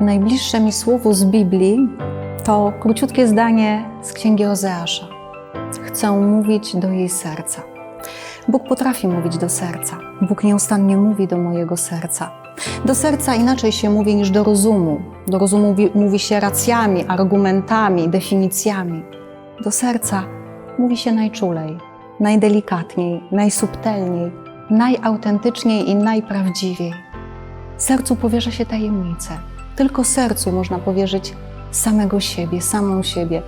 najbliższe mi słowo z Biblii to króciutkie zdanie z księgi Ozeasza. Chcę mówić do jej serca. Bóg potrafi mówić do serca. Bóg nieustannie mówi do mojego serca. Do serca inaczej się mówi niż do rozumu. Do rozumu mówi, mówi się racjami, argumentami, definicjami. Do serca mówi się najczulej, najdelikatniej, najsubtelniej, najautentyczniej i najprawdziwiej. Sercu powierza się tajemnice. Tylko sercu można powierzyć samego siebie, samą siebie.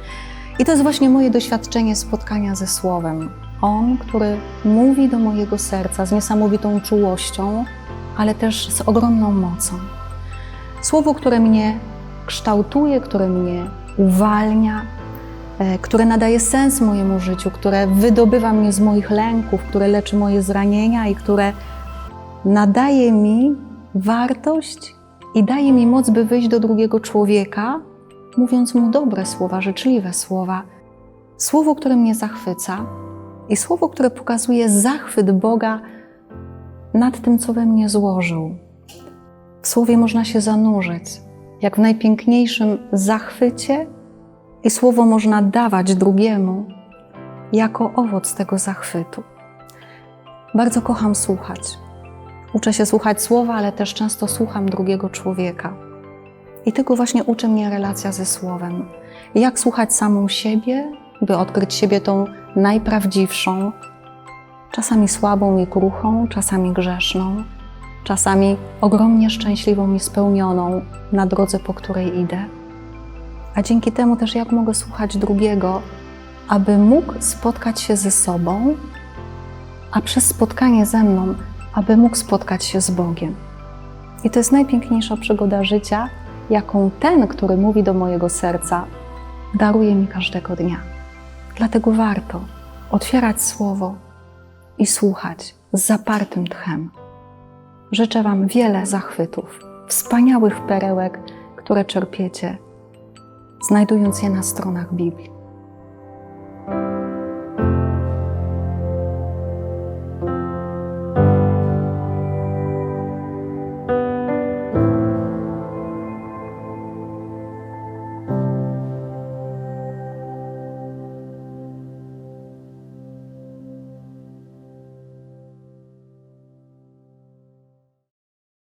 I to jest właśnie moje doświadczenie spotkania ze Słowem. On, który mówi do mojego serca z niesamowitą czułością, ale też z ogromną mocą. Słowo, które mnie kształtuje, które mnie uwalnia, e, które nadaje sens mojemu życiu, które wydobywa mnie z moich lęków, które leczy moje zranienia i które nadaje mi wartość i daje mi moc, by wyjść do drugiego człowieka, mówiąc mu dobre słowa, życzliwe słowa. Słowo, które mnie zachwyca i słowo, które pokazuje zachwyt Boga nad tym, co we mnie złożył. W słowie można się zanurzyć, jak w najpiękniejszym zachwycie, i słowo można dawać drugiemu jako owoc tego zachwytu. Bardzo kocham słuchać. Uczę się słuchać słowa, ale też często słucham drugiego człowieka. I tego właśnie uczy mnie relacja ze słowem. Jak słuchać samą siebie, by odkryć siebie tą najprawdziwszą, czasami słabą i kruchą, czasami grzeszną, czasami ogromnie szczęśliwą i spełnioną na drodze, po której idę. A dzięki temu też jak mogę słuchać drugiego, aby mógł spotkać się ze sobą, a przez spotkanie ze mną, aby mógł spotkać się z Bogiem. I to jest najpiękniejsza przygoda życia, jaką ten, który mówi do mojego serca, daruje mi każdego dnia. Dlatego warto otwierać słowo i słuchać z zapartym tchem. Życzę Wam wiele zachwytów, wspaniałych perełek, które czerpiecie, znajdując je na stronach Biblii.